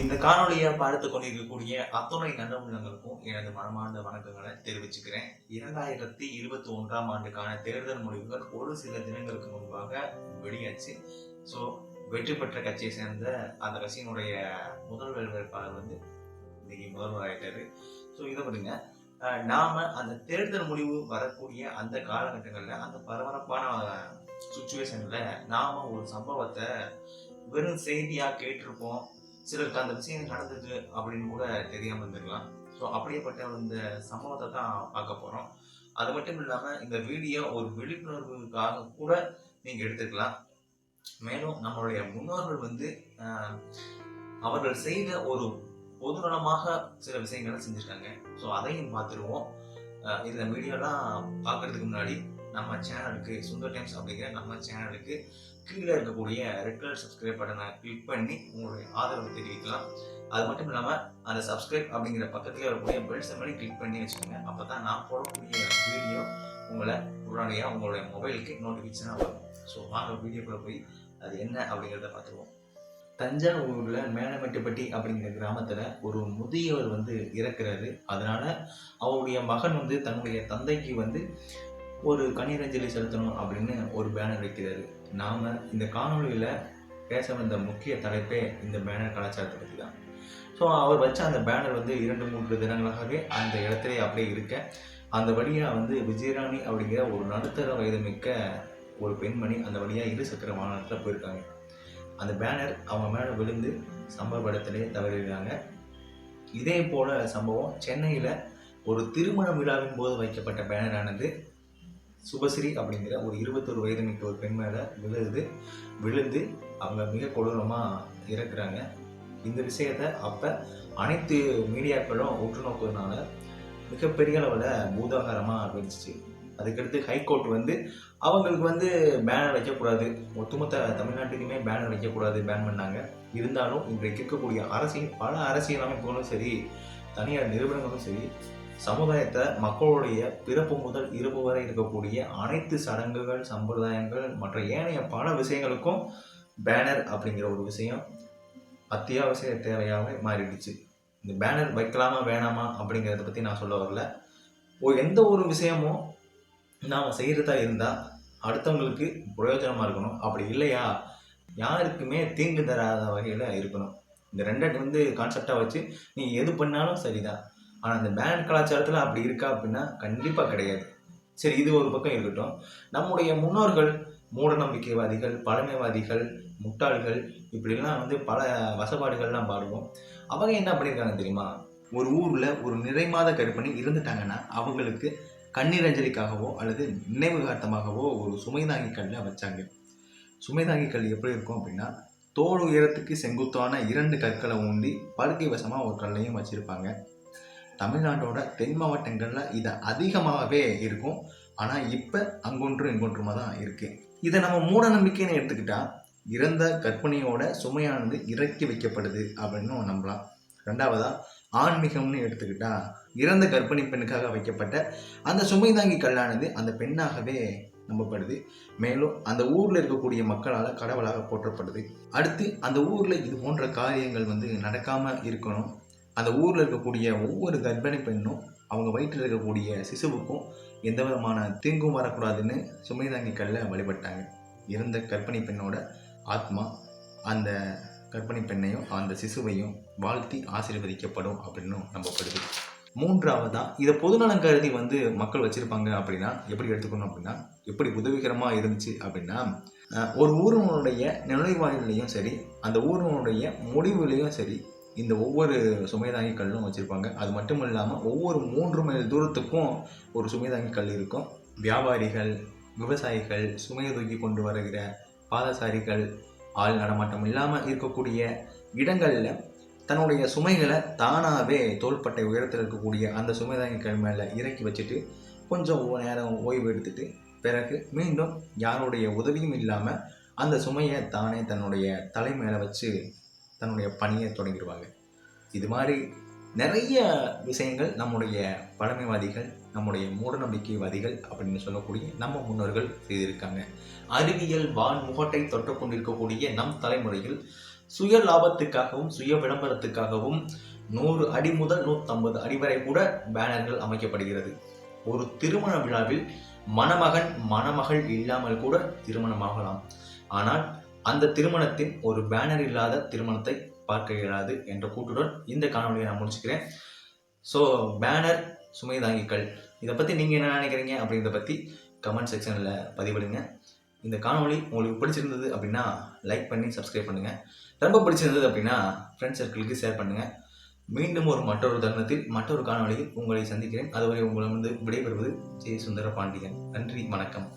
இந்த காணொலியை பார்த்து கொண்டிருக்கக்கூடிய அத்துணை நல்ல உள்ளங்களுக்கும் எனது மனமார்ந்த வணக்கங்களை தெரிவிச்சுக்கிறேன். இரண்டாயிரத்தி இருபத்தி ஒன்றாம் ஆண்டுக்கான தேர்தல் முடிவுகள் ஒரு சில தினங்களுக்கு முன்பாக வெளியாச்சு. ஸோ வெற்றி பெற்ற கட்சியை சேர்ந்த அந்த கட்சியினுடைய முதல்வர் வேட்பாளர் வந்து இன்னைக்கு முதல்வர் ஆயிட்டாரு. ஸோ இதை பாருங்க நாம அந்த தேர்தல் முடிவு வரக்கூடிய அந்த காலகட்டங்களில் அந்த பரபரப்பான சுச்சுவேஷன்ல நாம ஒரு சம்பவத்தை வெறும் செய்தியாக கேட்டிருப்போம். சிலருக்கு அந்த விஷயம் நடந்தது அப்படின்னு கூட தெரியாமல் இருந்திருக்கலாம். ஸோ அப்படியேப்பட்ட இந்த சம்பவத்தை தான் பார்க்க போகிறோம் அது மட்டும் இல்லாமல் இந்த வீடியோ ஒரு விழிப்புணர்வுக்காக கூட நீங்கள் எடுத்துக்கலாம். மேலும் நம்மளுடைய முன்னோர்கள் வந்து அவர்கள் செய்த ஒரு பொதுநலமாக சில விஷயங்களை செஞ்சுருக்காங்க. ஸோ அதையும் பார்த்துருவோம். இந்த வீடியோலாம் பார்க்குறதுக்கு முன்னாடி நம்ம சேனலுக்கு சுந்தர் டைம்ஸ் அப்படிங்கிற நம்ம சேனலுக்கு கீழே இருக்கக்கூடிய ரெட் கலர் சப்ஸ்கிரைப் பட்டனை கிளிக் பண்ணி உங்களுடைய ஆதரவு தெரிவிக்கலாம். அது மட்டும் இல்லாமல் அந்த சப்ஸ்கிரைப் அப்படிங்கிற பக்கத்தில் இருக்கக்கூடிய பெல் சிம்பலை கிளிக் பண்ணி வச்சுக்கோங்க. அப்போ தான் நான் போடக்கூடிய வீடியோ உங்களை உடனடியாக உங்களுடைய மொபைலுக்கு நோட்டிஃபிகேஷனாக வரும். ஸோ வாங்க வீடியோக்குள்ளே போய் அது என்ன அப்படிங்கிறத பார்த்துருவோம். தஞ்சாவூரில் மேலமெட்டுப்பட்டி அப்படிங்கிற கிராமத்தில் ஒரு முதியவர் வந்து இறக்குறாரு. அதனால் அவருடைய மகன் வந்து தன்னுடைய தந்தைக்கு வந்து ஒரு கண்ணீரஞ்சலி செலுத்தணும் அப்படின்னு ஒரு பேனர் வைக்கிறாரு. நாம் இந்த காணொளியில் பேச வந்த முக்கிய தலைப்பே இந்த பேனர் கலாச்சாரத்தை பற்றி தான் ஸோ அவர் வச்ச அந்த பேனர் வந்து இரண்டு மூன்று தினங்களாகவே அந்த இடத்துல அப்படியே இருக்க. அந்த வழியாக வந்து விஜயராணி அப்படிங்கிற ஒரு நடுத்தர வயது மிக்க ஒரு பெண்மணி அந்த வழியாக இரு சக்கர வாகனத்தில் போயிருக்காங்க. அந்த பேனர் அவங்க மேலே விழுந்து சம்பவ இடத்திலே தவறிடுறாங்க இதே போல சம்பவம் சென்னையில் ஒரு திருமண விழாவின் போது வைக்கப்பட்ட பேனரானது சுபஸ்ரீ அப்படிங்கிற ஒரு இருபத்தொரு வயது மிக்க ஒரு பெண் மேலே விழுது விழுந்து அவங்க மிக கொடூரமாக இறக்குறாங்க. இந்த விஷயத்த அப்போ அனைத்து மீடியாக்களும் உற்று நோக்குறதுனால மிகப்பெரிய அளவில் பூதாகாரமாக வெடிச்சிச்சு அதுக்கடுத்து ஹைகோர்ட் வந்து அவங்களுக்கு வந்து பேனர் வைக்கக்கூடாது. ஒட்டுமொத்த தமிழ்நாட்டுக்குமே பேனர் வைக்கக்கூடாது பேன் பண்ணாங்க. இருந்தாலும் இன்றைக்கு இருக்கக்கூடிய அரசியல் பல அரசியல் அமைப்புகளும் சரி தனியார் நிறுவனங்களும் சரி சமுதாயத்தை மக்களுடைய பிறப்பு முதல் இருப்பு வரை இருக்கக்கூடிய அனைத்து சடங்குகள் சம்பிரதாயங்கள் மற்ற ஏனைய பல விஷயங்களுக்கும் பேனர் அப்படிங்கிற ஒரு விஷயம் அத்தியாவசிய தேவையாகவே மாறிடுச்சு. இந்த பேனர் வைக்கலாமா வேணாமா அப்படிங்கிறத பற்றி நான் சொல்ல வரல. எந்த ஒரு விஷயமும் நாம் செய்கிறதா இருந்தால் அடுத்தவங்களுக்கு பிரயோஜனமாக இருக்கணும். அப்படி இல்லையா? யாருக்குமே தீங்கு தராத வகையில் இருக்கணும். இந்த ரெண்டை வந்து கான்செப்டாக வச்சு நீ எது பண்ணாலும் சரிதான். ஆனால் அந்த பேண்ட் கலாச்சாரத்தில் அப்படி இருக்கா அப்படின்னா கண்டிப்பாக கிடையாது. சரி இது ஒரு பக்கம் இருக்கட்டும். நம்முடைய முன்னோர்கள் மூடநம்பிக்கைவாதிகள் பழமைவாதிகள் முட்டாள்கள் இப்படிலாம் வந்து பல வசப்பாடுகள்லாம் பாடுவோம். அவங்க என்ன பண்ணியிருக்காங்க தெரியுமா? ஒரு ஊரில் ஒரு நிறைமாத கருப்பணி இருந்துட்டாங்கன்னா அவங்களுக்கு கண்ணீரஞ்சலிக்காகவோ அல்லது நினைவுகார்த்தமாகவோ ஒரு சுமைதாங்கி கல்லை வச்சாங்க. சுமைதாங்கி கல் எப்படி இருக்கும் அப்படின்னா தோல் உயரத்துக்கு செங்குத்தான இரண்டு கற்களை ஊண்டி படுக்கை வசமாக ஒரு கல்லையும் வச்சுருப்பாங்க. தமிழ்நாட்டோட தென் மாவட்டங்களில் இது அதிகமாகவே இருக்கும். ஆனால் இப்போ அங்கொன்றும் இங்கொன்றுமா தான் இருக்குது இதை நம்ம மூட நம்பிக்கைன்னு எடுத்துக்கிட்டால் இறந்த கர்ப்பிணியோட சுமையானது இறக்கி வைக்கப்படுது அப்படின்னு நம்பலாம். ரெண்டாவதாக ஆன்மீகம்னு எடுத்துக்கிட்டா இறந்த கர்ப்பிணி பெண்ணுக்காக வைக்கப்பட்ட அந்த சுமை தாங்கி கல்லானது அந்த பெண்ணாகவே நம்பப்படுது. மேலும் அந்த ஊரில் இருக்கக்கூடிய மக்களால் கடவுளாக போற்றப்படுது. அடுத்து அந்த ஊரில் இது போன்ற காரியங்கள் வந்து நடக்காமல் இருக்கணும். அந்த ஊரில் இருக்கக்கூடிய ஒவ்வொரு கர்ப்பிணி பெண்ணும் அவங்க வயிற்றில் இருக்கக்கூடிய சிசுவுக்கும் எந்த விதமான தீங்கும் வரக்கூடாதுன்னு சுமைதாங்கி கல்ல வழிபட்டாங்க. இருந்த கர்ப்பிணி பெண்ணோட ஆத்மா அந்த கர்ப்பிணி பெண்ணையும் அந்த சிசுவையும் வாழ்த்தி ஆசீர்வதிக்கப்படும் அப்படின்னு நம்பப்படுது. மூன்றாவதா இதை பொதுநலம் கருதி வந்து மக்கள் வச்சுருப்பாங்க அப்படின்னா எப்படி எடுத்துக்கணும் அப்படின்னா எப்படி உதவிகரமாக இருந்துச்சு அப்படின்னா ஒரு ஊரினுடைய நுழைவாயிலையும் சரி அந்த ஊரினுடைய முடிவுலையும் சரி இந்த ஒவ்வொரு சுமைதாங்கி கல்லும் வச்சுருப்பாங்க. அது மட்டும் இல்லாமல் ஒவ்வொரு மூன்று மைல் தூரத்துக்கும் ஒரு சுமைதாங்கி கல் இருக்கும். வியாபாரிகள் விவசாயிகள் சுமையை தூக்கி கொண்டு வருகிற பாதசாரிகள் ஆள் நடமாட்டம் இல்லாமல் இருக்கக்கூடிய இடங்களில் தன்னுடைய சுமைகளை தானாகவே தோள்பட்டை உயரத்தில் இருக்கக்கூடிய அந்த சுமைதாங்கி கல் மேலே இறக்கி வச்சுட்டு கொஞ்சம் நேரம் ஓய்வு எடுத்துட்டு பிறகு மீண்டும் யாருடைய உதவியும் இல்லாமல் அந்த சுமையை தானே தன்னுடைய தலை மேலே வச்சு தன்னுடைய பணியை தொடங்கிடுவாங்க. இது மாதிரி நிறைய விஷயங்கள் நம்முடைய பழமைவாதிகள் நம்முடைய மூடநம்பிக்கைவாதிகள் அப்படின்னு சொல்லக்கூடிய நம்ம முன்னோர்கள் செய்திருக்காங்க. அறிவியல் வான் முகட்டை தொட்டு கொண்டிருக்கக்கூடிய நம் தலைமுறையில் சுய லாபத்துக்காகவும் சுய விளம்பரத்துக்காகவும் நூறு அடி முதல் நூற்றம்பது அடி வரை கூட பேனர்கள் அமைக்கப்படுகிறது. ஒரு திருமண விழாவில் மணமகன் மணமகள் இல்லாமல் கூட திருமணமாகலாம். ஆனால் அந்த திருமணத்தின் ஒரு பேனர் இல்லாத திருமணத்தை பார்க்க இயலாது என்ற கூட்டுடன் இந்த காணொலியை நான் முடிச்சுக்கிறேன். ஸோ பேனர் சுமை தாங்கிக்கள் இதை பற்றி நீங்கள் என்ன நினைக்கிறீங்க அப்படிங்கிறத பற்றி கமெண்ட் செக்ஷனில் பதிவிடுங்க. இந்த காணொலி உங்களுக்கு பிடிச்சிருந்தது அப்படின்னா லைக் பண்ணி சப்ஸ்கிரைப் பண்ணுங்கள் ரொம்ப பிடிச்சிருந்தது அப்படின்னா ஃப்ரெண்ட்ஸ் சர்க்கிளுக்கு ஷேர் பண்ணுங்கள் மீண்டும் ஒரு மற்றொரு தருணத்தில் மற்றொரு காணொலியில் உங்களை சந்திக்கிறேன். அதுவரை உங்களிடம் விடைபெறுவது ஜெய சுந்தர பாண்டியன் நன்றி வணக்கம்.